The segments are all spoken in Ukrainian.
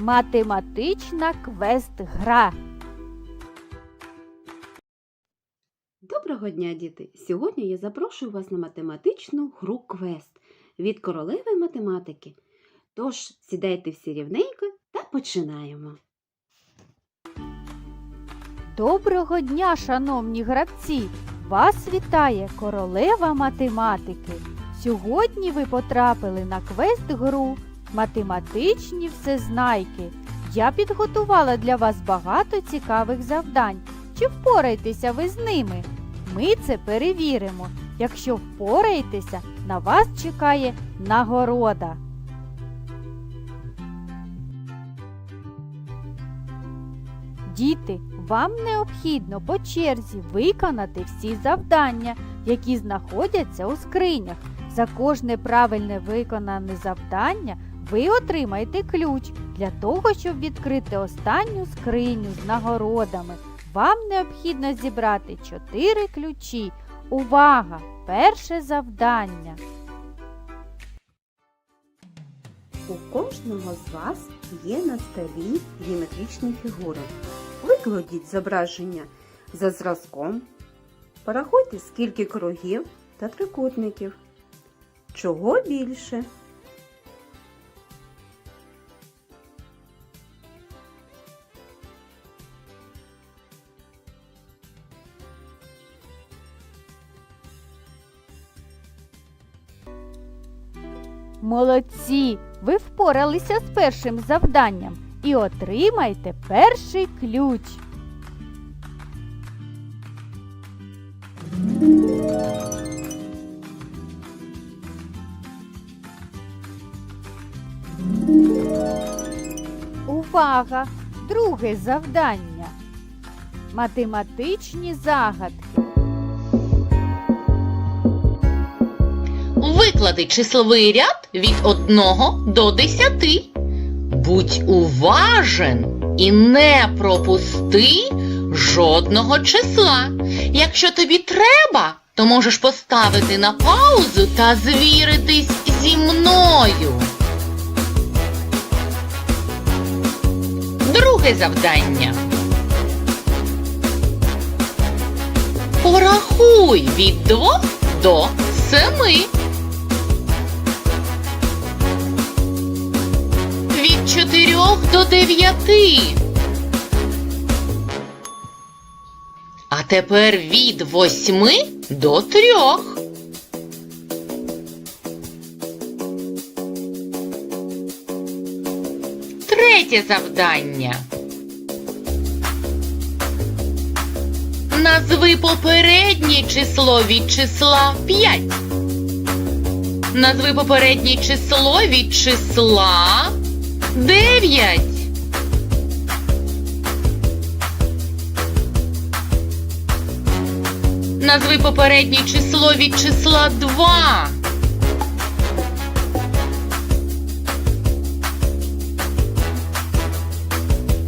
Математична квест-гра. Доброго дня, діти! Сьогодні я запрошую вас на математичну гру квест від королеви математики. Тож сідайте всі рівненько та починаємо. Доброго дня, шановні гравці! Вас вітає королева математики. Сьогодні ви потрапили на квест-гру Математичні всезнайки. Я підготувала для вас багато цікавих завдань. Чи впораєтеся ви з ними? Ми це перевіримо. Якщо впораєтеся, на вас чекає нагорода. Діти, вам необхідно по черзі виконати всі завдання, які знаходяться у скринях. За кожне правильне виконане завдання ви отримаєте ключ для того, щоб відкрити останню скриню з нагородами. Вам необхідно зібрати 4 ключі. Увага! Перше завдання. У кожного з вас є на столі геометричні фігури. Викладіть зображення за зразком. Порахуйте, скільки кругів та трикутників. Чого більше? Молодці! Ви впоралися з першим завданням і отримайте перший ключ. Увага! Друге завдання. Математичні загадки. Виклади числовий ряд від 1 до 10. Будь уважен і не пропусти жодного числа. Якщо тобі треба, то можеш поставити на паузу та звіритись зі мною. Друге завдання. Порахуй від 2 до 7. 9. А тепер від 8 до 3. Третє завдання. Назви попереднє число від числа 5. Назви попереднє число від числа 9. Назви попереднє число від числа 2.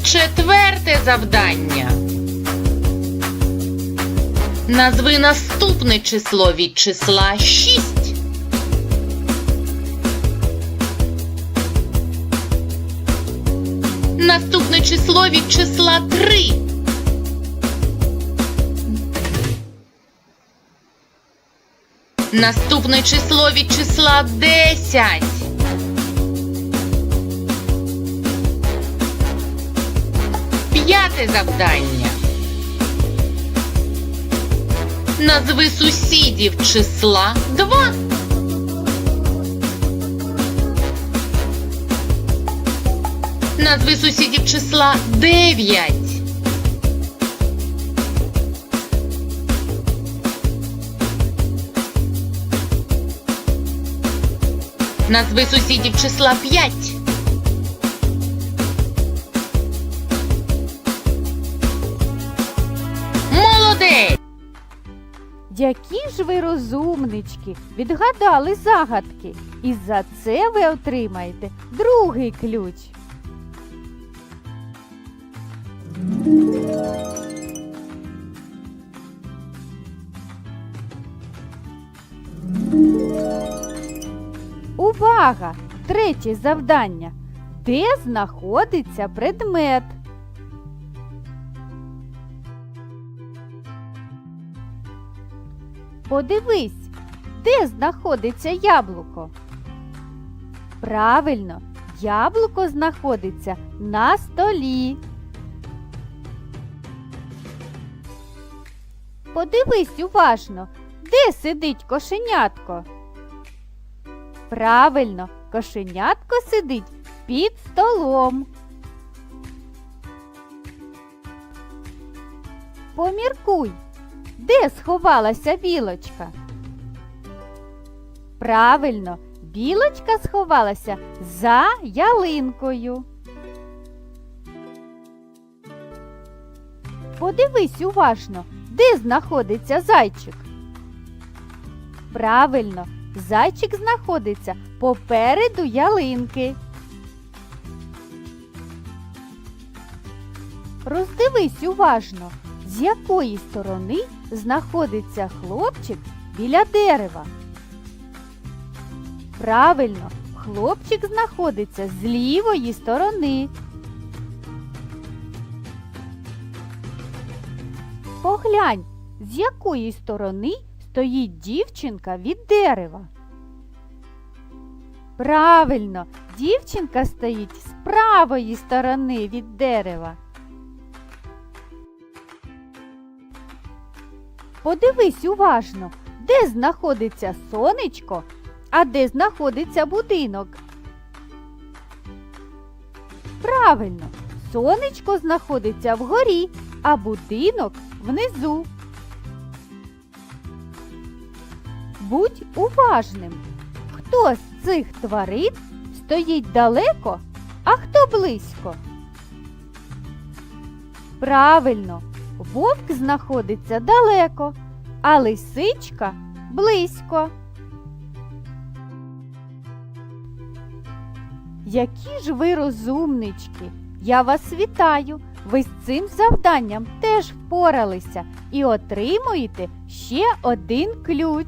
Четверте завдання. Назви наступне число від числа 6. Наступне число від числа 3. Наступне число від числа 10. П'яте завдання. Назви сусідів числа 2. Назви сусідів числа 9. Назви сусідів числа 5. Молодець! Які ж ви розумнички, відгадали загадки, і за це ви отримаєте другий ключ. Увага! Третє завдання. Де знаходиться предмет? Подивись, де знаходиться яблуко? Правильно, яблуко знаходиться на столі. Подивись уважно, де сидить кошенятко? Правильно, кошенятко сидить під столом. Поміркуй, де сховалася білочка? Правильно, білочка сховалася за ялинкою. Подивись уважно, де знаходиться зайчик. Правильно, зайчик знаходиться попереду ялинки. Роздивись уважно, з якої сторони знаходиться хлопчик біля дерева. Правильно, хлопчик знаходиться з лівої сторони. Поглянь, з якої сторони стоїть дівчинка від дерева. Правильно, дівчинка стоїть з правої сторони від дерева. Подивись уважно, де знаходиться сонечко, а де знаходиться будинок. Правильно, сонечко знаходиться вгорі, а будинок внизу. Будь уважним. Хто з цих тварин стоїть далеко, а хто близько? Правильно, вовк знаходиться далеко, а лисичка близько. Які ж ви розумнички! Я вас вітаю! Ви з цим завданням теж впоралися і отримуєте ще один ключ.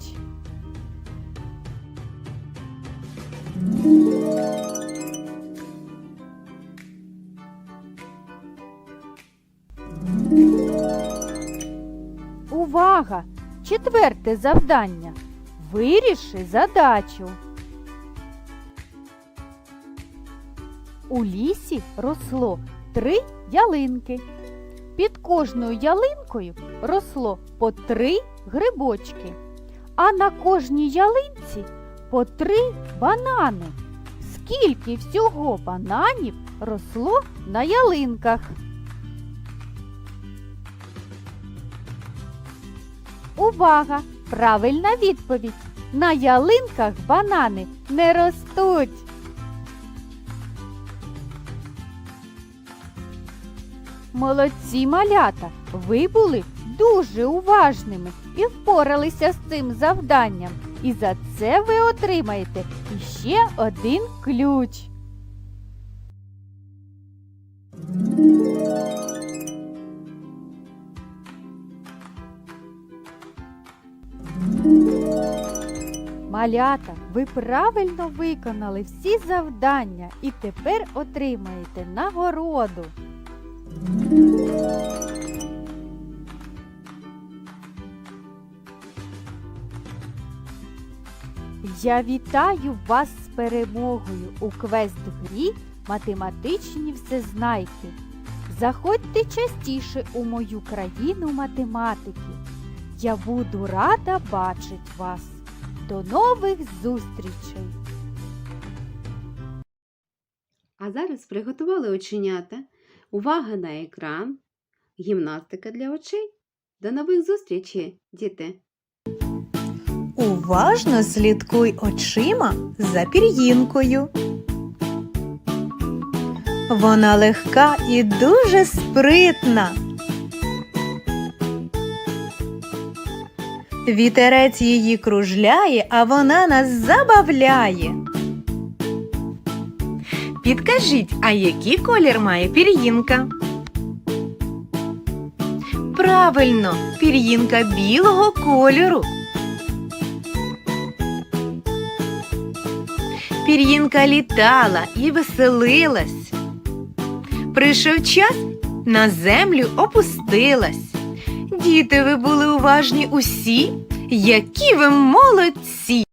Увага! Четверте завдання. Виріши задачу. У лісі росло три ялинки. Під кожною ялинкою росло по три грибочки, а на кожній ялинці по три банани. Скільки всього бананів росло на ялинках? Увага! Правильна відповідь. На ялинках банани не ростуть. Молодці малята! Ви були дуже уважними і впоралися з цим завданням. І за це ви отримаєте іще один ключ. Малята, ви правильно виконали всі завдання і тепер отримаєте нагороду. Я вітаю вас з перемогою у квест-грі математичні всезнайки. Заходьте частіше у мою країну математики. Я буду рада бачить вас. До нових зустрічей! А зараз приготували оченята. Увага на екран. Гімнастика для очей. До нових зустрічей, діти! Уважно слідкуй очима за пір'їнкою. Вона легка і дуже спритна. Вітерець її кружляє, а вона нас забавляє. Підкажіть, а який колір має пір'їнка? Правильно, пір'їнка білого кольору. Пір'їнка літала і веселилась. Прийшов час, на землю опустилась. Діти, ви були уважні усі, які ви молодці!